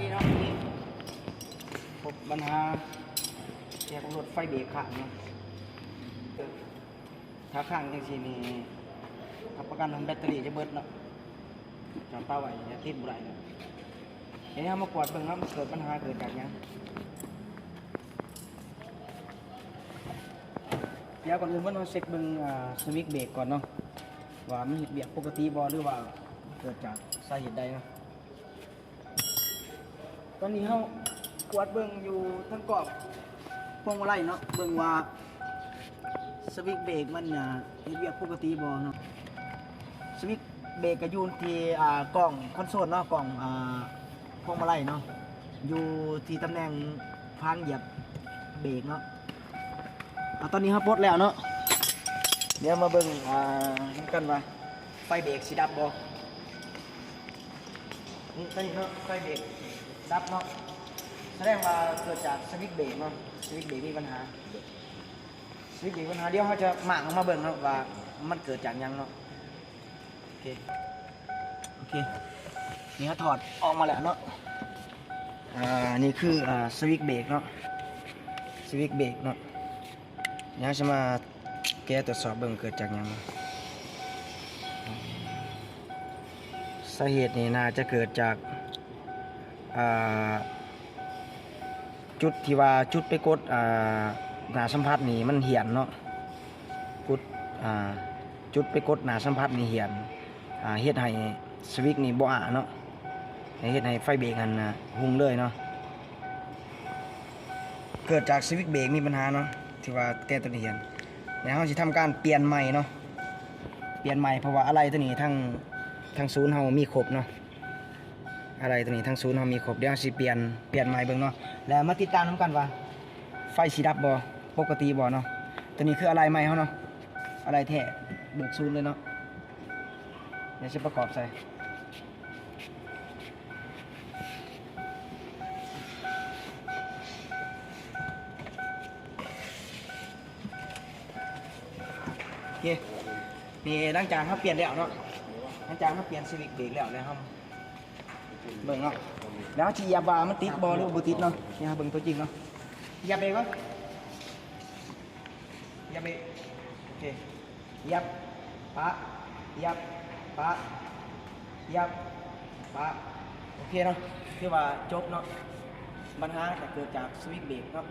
ดีเนาะพบปัญหาเกี่ยกรถไฟเบรกขังเนาะถ้าขังจังซี่นี่รับประกันของแบตเตอรี่จะเบิดเนาะจอดเป้าไว้จะติดบ่ได้เนาะเดี๋ยวนี้เรามากวาดเบิ่งเนาะมันเกิดปัญหาเกิดจากยังเดี๋ยวก่อนอื่นว่าเราเช็คเบิ่งอ่าสวิตช์เบรกก่อนเนาะว่ามันเฮ็ดเบียกปกติบ่หรือว่าเกิดจากสาเหตุใดเนาะ ตอนนี้เขากวาดเบิ่งอยู่ทั้งกรอบพวงมาลัยเนาะเบิ่งว่าสวิตช์เบรกมันอ่าเฮ็ดเวียกปกติบ่เนาะสวิตช์เบรกก็อยู่ที่อ่ากล่องคอนโซลเนาะกล่องอ่าพวงมาลัยเนาะอยู่ที่ตำแหน่งพางเหยียบเบรกเนาะอะตอนนี้เขาปลดแล้วเนาะเดี๋ยวมาเบิ่งอ่านํกันว่าไฟเบรกสิดับบ่นี่ตอนนี้เนาะไฟเบรก ดับเนาะแสดงว่าเกิดจากสวิตช์เบรกเนาะสวิตช์เบรกมีปัญหาสวิตช์เบรกมีปัญหาเดี๋ยวเขาจะหมากออกมาเบิ่งเนาะว่ามันเกิดจากหยังเนาะโอเคโอเคนี่เขาถอดออกมาแล้วเนาะอ่านี่คืออ่าสวิตช์เบรกเนาะสวิตช์เบรกเนาะเดี๋ยวจะมาแก้ตรวจสอบเบิ่งเกิดจากหยังเนาะสาเหตุนี่น่าจะเกิดจาก จุดที่ว่าจุดไปกดหนาสัมผัสนี่มันเหียนเนาะกดจุดไปกดหนาสัมผัสนี่เหียนเฮ็ดให้สวิตช์นี่บ่อะเนาะเฮ็ดให้ไฟเบรกหันหุงเลยเนาะเกิดจากสวิตช์เบรกมีปัญหาเนาะที่ว่าแก้ตัวนี้เหียนแล้วเราสิทำการเปลี่ยนใหม่เนาะเปลี่ยนใหม่เพราะว่าอะไรตัวนี้ทั้งทั้งศูนย์เฮามีครบเนาะ อะไรตัวนี้ทั้งศูนย์เรามีครบเดี๋ยวสิเปลี่ยนเปลี่ยนใหม่เบิ่งเนาะแล้วมาติดตามน้ำกันว่า ไฟสีดับบ่ปกติบ่เนาะตัวนี้คืออะไรใหม่เขาเนาะอะไรแท้เบิกศูนย์เลยเนาะเดี๋ยวจะประกอบใส่โอเคนี่หลังจากเขาเปลี่ยนแล้วเนาะหลังจากเขาเปลี่ยนซีวิกเบรกแล้วนะครับ เบิ่งเนาะแล้วที่ยาบามันติดบอหรือบ่ติดเนาะเนี่ยเบิ่งตัวจริงเนาะยับเบก็ยาเบโอเคยับปะยับปะยับปะโอเคเนาะคือว่าจบเนาะปัญหาจะเกิดจากสวิตช์เบรกเนาะ